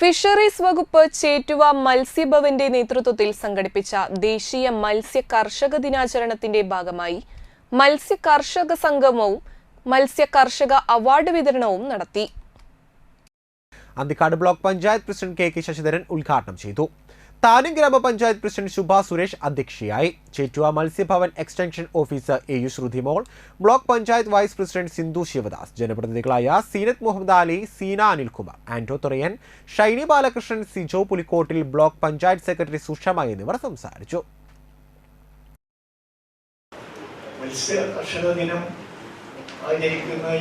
Fisheries വകുപ്പ് ചേറ്റുവ മത്സ്യഭവന്റെ നേതൃത്വത്തിൽ സംഘടിപ്പിച്ച ദേശീയ മത്സ്യ കർഷക ദിനാചരണത്തിന്റെ ഭാഗമായി മത്സ്യ കർഷക സംഗമവും മത്സ്യ കർഷക അവാർഡ് വിതരണവും നടത്തി. Anthikad block panchayat president K K Sasidharan ഉദ്ഘാടനം ചെയ്തു. താനും ഗ്രാമപഞ്ചായത്ത് പ്രസിഡന്റ് ശുഭ സുരേഷ് അധ്യക്ഷയായി. Chettuva Matsyabhavan extension officer A U Shruthimol block panchayat vice president Sindhu Sivadas ജനപ്രതിനിധികളായ Seenath Muhammad Ali Seena Anilkumar Anto Thurayan Shiny Balakrishnan Sijo Pulikkottil block panchayat secretary Sushama എന്നിവർ സംസാരിച്ചു. ദിനം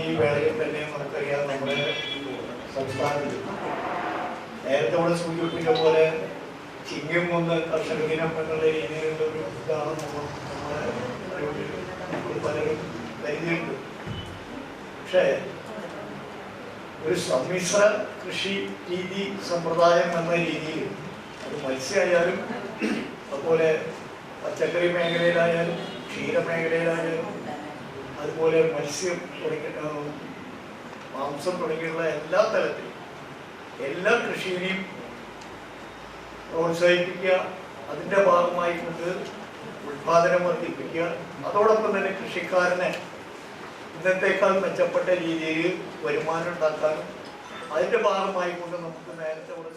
ഈ തന്നെ നേരത്തെ ഇവിടെ സൂചിപ്പിച്ച പോലെ ചിങ്ങം ഒന്ന് കർഷക ദിനം എന്നുള്ള ഒരു ഇതാണ് നമ്മൾ പലരും കരുതിയിട്ടുണ്ട് പക്ഷേ ഒരു സമ്മിശ്ര കൃഷി രീതി സമ്പ്രദായം എന്ന രീതിയിൽ അത് മത്സ്യമായാലും അതുപോലെ പച്ചക്കറി മേഖലയിലായാലും ക്ഷീരമേഖലയിലായാലും അതുപോലെ മത്സ്യം തുടങ്ങി മാംസം തുടങ്ങിയുള്ള എല്ലാ തലത്തിലും എല്ലാ കൃഷിയിനെയും പ്രോത്സാഹിപ്പിക്കുക അതിന്റെ ഭാഗമായി കൊണ്ട് ഉത്പാദനം വർദ്ധിപ്പിക്കുക. അതോടൊപ്പം തന്നെ കൃഷിക്കാരനെ ഇന്നത്തേക്കാൾ മെച്ചപ്പെട്ട രീതിയിൽ വരുമാനം ഉണ്ടാക്കാനും അതിന്റെ ഭാഗമായി കൊണ്ട് നമുക്ക് നേരത്തെ ഇവിടെ